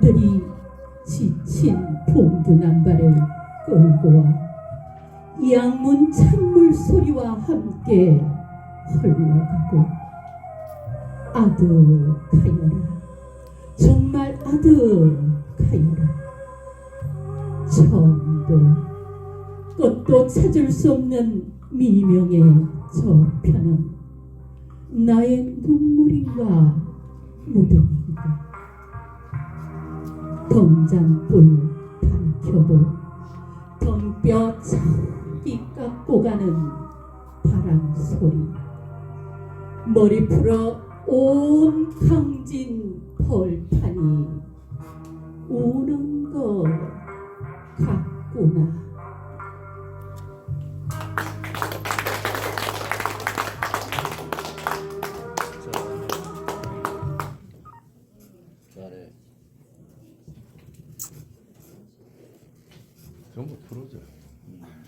아들이 지친 봉두남발을 끌고 와 양문 찬물 소리와 함께 흘러가고 아득하여라. 정말 아득하여라. 처음도 끝도 찾을 수 없는 미명의 저편은 나의 눈물인가 덤잔불 밝혀도 덤뼈 저기 깎고 가는 바람 소리. 머리 풀어 온 강진 벌판이 우는 것 같구나 전부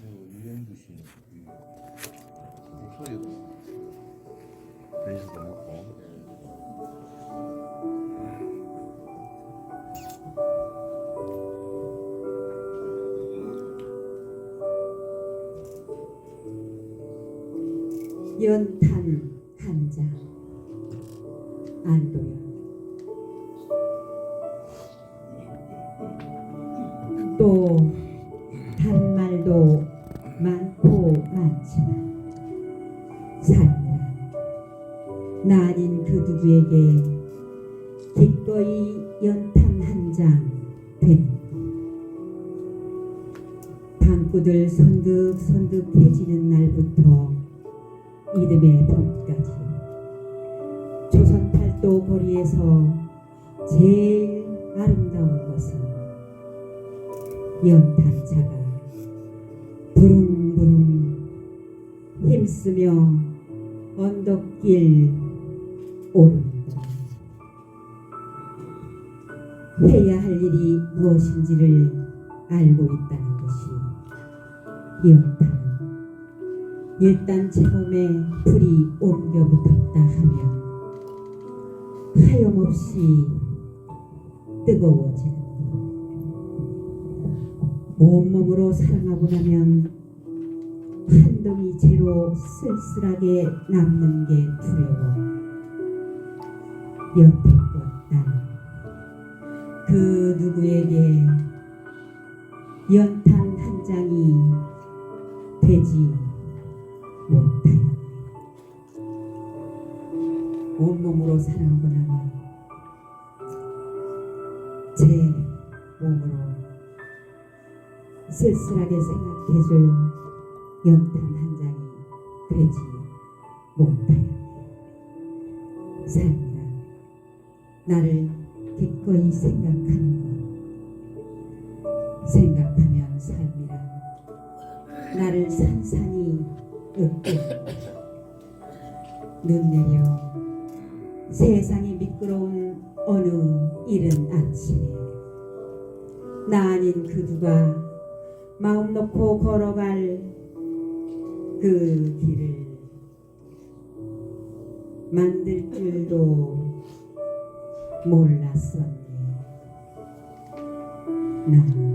저 유현주 씨이 목소리도 베이스도 넣고. 연탄 한자 안도연 팔도 거리에서 제일 아름다운 것은 연탄차가 부릉부릉 힘쓰며 언덕길 것 해야 할 일이 무엇인지를 알고 있다는 것이 연탄. 일단 제 몸에 불이 옮겨 붙었다. 하면 하염없이 뜨거워지는 것. 온몸으로 사랑하고 나면 한 덩이 채로 쓸쓸하게 남는 게 두려워. 여태껏 나는 그 누구에게 연탄 한 장이 되지 못하여 온몸으로 사랑하고 나면 쓸쓸하게 생각해줄 연탄 한 장이 되지 못하여 삶이란 나를 기꺼이 생각하는 것 생각하면 삶이란 나를 산산이 으깨는 눈 내려 세상이 미끄러운 어느 이른 아침에 나 아닌 그 누가 마음 놓고 걸어갈 그 길을 만들 줄도 몰랐었네. 나는